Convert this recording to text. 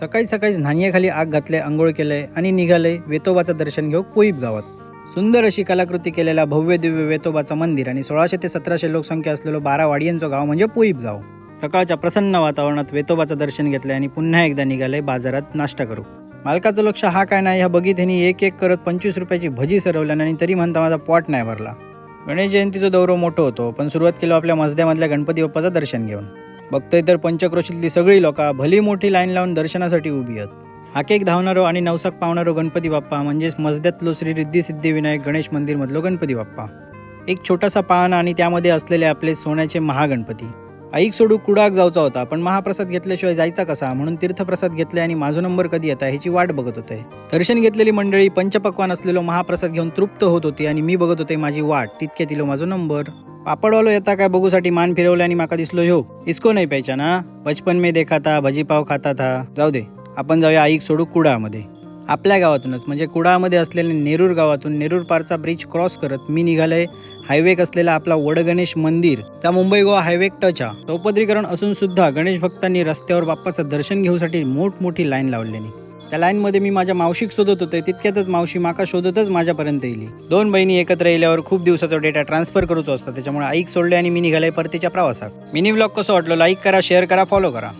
सकाळी सकाळीच न्हाणीखाली आग घातले आंघोळ केले आणि निघाले वेतोबाचं दर्शन घेऊ पोईप गावात. सुंदर अशी कलाकृती केलेला भव्य दिव्य वेतोबाचं मंदिर आणि सोळाशे ते सतराशे लोकसंख्या असलेलं बारा वाडियांचं गाव म्हणजे पोईप गाव. सकाळच्या प्रसन्न वातावरणात वेतोबाचं दर्शन घेतले आणि पुन्हा एकदा निघाले बाजारात नाश्ता करू. मालकाचं लक्ष हा काय नाही ह्या बघित एक एक करत पंचवीस रुपयाची भजी सरवल्यानं आणि तरी म्हणता माझा पॉट नाही भरला. गणेश जयंतीचं दौरो मोठा होतो पण सुरुवात केलो आपल्या मजद्यामधल्या गणपती बाप्पाचं दर्शन घेऊन. बघतोय तर पंचक्रोशीतली सगळी लोका भली मोठी लाईन लावून दर्शनासाठी उभी आहेत. हाकेक धावणारो आणि नवसाक पावणारो गणपती बाप्पा म्हणजेच मजद्यातलो श्री रिद्धी सिद्धिविनायक गणेश मंदिरमधलो गणपती बाप्पा. एक छोटासा पाळणा आणि त्यामध्ये असलेले आपले सोन्याचे महागणपती. आईक सोडू कुडाक जाऊचा होता पण महाप्रसाद घेतल्याशिवाय जायचा कसा? म्हणून तीर्थप्रसाद घेतले आणि माझा नंबर कधी येता ह्याची वाट बघत होते. दर्शन घेतलेली मंडळी पंचपक्वान असलेलो महाप्रसाद घेऊन तृप्त होत होती आणि मी बघत होते माझी वाट. तितके दिलो माझा नंबर. पापडवालो येता काय बघूसाठी मान फिरवले आणि माका दिसलो ह्यो इसको नाही प्यायचा ना? बचपन मे देखा था भजीपाव खाता था. जाऊ दे आपण जाऊया आईक सोडू कुडामध्ये आपल्या गावातूनच म्हणजे कुडामध्ये असलेल्या नेरूर गावातून नेरूर पारचा ब्रिज क्रॉस करत मी निघालोय हायवेक असलेला आपला वडगणेश मंदिर. त्या मुंबई गोवा हायवे टच हा चौपदरीकरण असून सुद्धा गणेश भक्तांनी रस्त्यावर बाप्पाचं दर्शन घेऊसाठी मोठमोठी लाईन लावलेली. त्या लाईनमध्ये मी माझ्या मावशीक शोधत होते तितक्यातच मावशी माका शोधतच माझ्यापर्यंत येईल दोन बहिणी एकत्र येल्यावर खूप दिवसाचा डेटा ट्रान्सफर करूचो असतो त्याच्यामुळे आईक सोडले आणि मी निघाले परतीच्या प्रवासात मिनी ब्लॉग कसं वाटलं लाईक करा शेअर करा फॉलो करा.